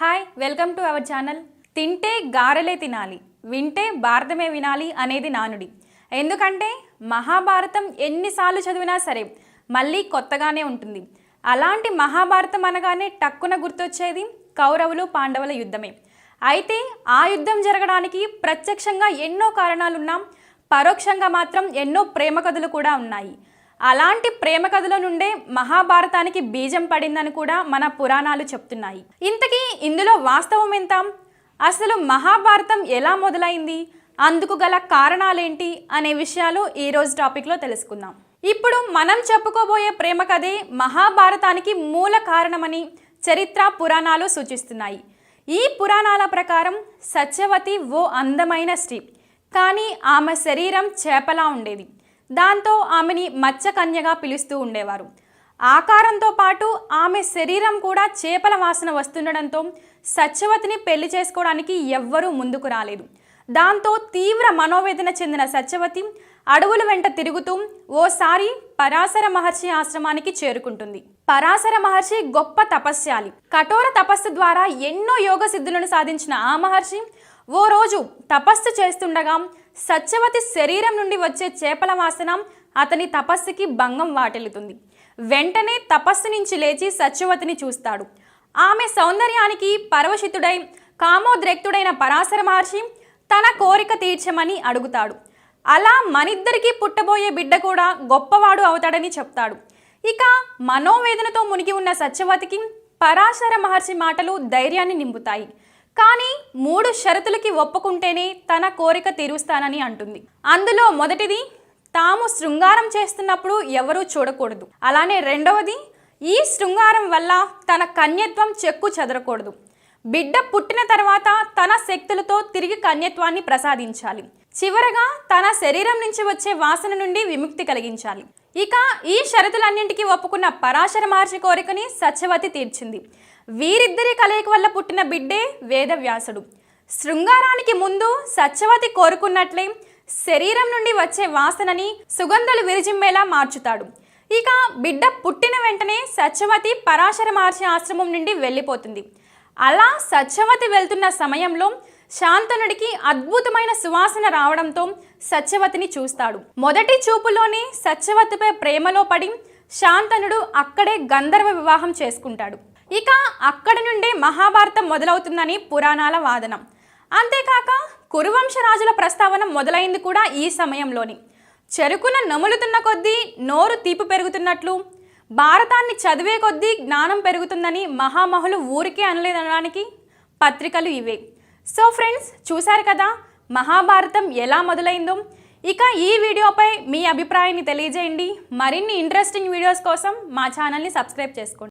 Hi welcome to our channel తింటే గారెలే తినాలి వింటే భారతమే వినాలి అనేది నానుడి. ఎందుకంటే మహాభారతం ఎన్నిసార్లు చదివినా సరే మళ్ళీ కొత్తగానే ఉంటుంది. అలాంటి మహాభారతం అనగానే టక్కున గుర్తొచ్చేది కౌరవులు పాండవుల యుద్ధమే. అయితే ఆ యుద్ధం జరగడానికి ప్రత్యక్షంగా ఎన్నో కారణాలున్నా పరోక్షంగా మాత్రం ఎన్నో ప్రేమ కథలు కూడా ఉన్నాయి. అలాంటి ప్రేమ కథల నుండే మహాభారతానికి బీజం పడిందని కూడా మన పురాణాలు చెప్తున్నాయి. ఇంతకీ ఇందులో వాస్తవం ఎంత? అసలు మహాభారతం ఎలా మొదలైంది? అందుకు గల కారణాలేంటి? అనే విషయాలు ఈ రోజు టాపిక్లో తెలుసుకుందాం. ఇప్పుడు మనం చెప్పుకోబోయే ప్రేమ కథే మహాభారతానికి మూల కారణమని చరిత్ర పురాణాలు సూచిస్తున్నాయి. ఈ పురాణాల ప్రకారం సత్యవతి ఓ అందమైన స్త్రీ. కానీ ఆమె శరీరం చేపలా ఉండేది. దాంతో ఆమెని మత్స్యకన్యగా పిలుస్తూ ఉండేవారు. ఆకారంతో పాటు ఆమె శరీరం కూడా చేపల వాసన వస్తుండడంతో సత్యవతిని పెళ్ళి చేసుకోవడానికి ఎవ్వరూ ముందుకు రాలేదు. దాంతో తీవ్ర మనోవేదన చెందిన సత్యవతి అడవుల వెంట తిరుగుతూ ఓసారి పరాశర మహర్షి ఆశ్రమానికి చేరుకుంటుంది. పరాశర మహర్షి గొప్ప తపస్యాలి కఠోర తపస్సు ద్వారా ఎన్నో యోగ సిద్ధులను సాధించిన ఆ మహర్షి ఓ రోజు తపస్సు చేస్తుండగా సత్యవతి శరీరం నుండి వచ్చే చేపల వాసన అతని తపస్సుకి భంగం వాటిల్లుతుంది. వెంటనే తపస్సు నుంచి లేచి సత్యవతిని చూస్తాడు. ఆమె సౌందర్యానికి పరవశితుడై కామోద్రెక్తుడైన పరాశర మహర్షి తన కోరిక తీర్చమని అడుగుతాడు. అలా మనిద్దరికీ పుట్టబోయే బిడ్డ కూడా గొప్పవాడు అవుతాడని చెప్తాడు. ఇక మనోవేదనతో మునిగి ఉన్న సత్యవతికి పరాశర మహర్షి మాటలు ధైర్యాన్ని నింపుతాయి. కానీ మూడు షరతులకి ఒప్పుకుంటేనే తన కోరిక తీరుస్తానని అంటుంది. అందులో మొదటిది తాము శృంగారం చేస్తున్నప్పుడు ఎవరూ చూడకూడదు. అలానే రెండవది ఈ శృంగారం వల్ల తన కన్యత్వం చెక్కు చెదరకూడదు. బిడ్డ పుట్టిన తర్వాత తన శక్తులతో తిరిగి కన్యత్వాన్ని ప్రసాదించాలి. చివరగా తన శరీరం నుంచి వచ్చే వాసన నుండి విముక్తి కలిగించాలి. ఇక ఈ షరతులన్నింటికీ ఒప్పుకున్న పరాశర మహర్షి కోరికని సత్యవతి తీర్చింది. వీరిద్దరి కలయిక వల్ల పుట్టిన బిడ్డే వేదవ్యాసుడు. శృంగారానికి ముందు సత్యవతి కోరుకున్నట్లే శరీరం నుండి వచ్చే వాసనని సుగంధలు విరిజిమ్మేలా మార్చుతాడు. ఇక బిడ్డ పుట్టిన వెంటనే సత్యవతి పరాశర మహర్షి ఆశ్రమం నుండి వెళ్ళిపోతుంది. అలా సత్యవతి వెళ్తున్న సమయంలో శాంతనుడికి అద్భుతమైన సువాసన రావడంతో సత్యవతిని చూస్తాడు. మొదటి చూపులోనే సత్యవతిపై ప్రేమలో పడి శాంతనుడు అక్కడే గంధర్వ వివాహం చేసుకుంటాడు. ఇక అక్కడి నుండే మహాభారతం మొదలవుతుందని పురాణాల వాదనం. అంతేకాక కురువంశరాజుల ప్రస్తావన మొదలైంది కూడా ఈ సమయంలోని. చెరుకున నములుతున్న కొద్దీ నోరు తీపి పెరుగుతున్నట్లు భారతాన్ని చదివే కొద్దీ జ్ఞానం పెరుగుతుందని మహామహులు ఊరికే అనలేదనడానికి పత్రికలు ఇవే. సో ఫ్రెండ్స్ చూశారు కదా? మహాభారతం ఎలా మొదలైందో? ఇక ఈ వీడియోపై మీ అభిప్రాయాన్ని తెలియజేయండి. మరిన్ని ఇంట్రెస్టింగ్ వీడియోస్ కోసం మా ఛానల్ని సబ్స్క్రైబ్ చేసుకోండి.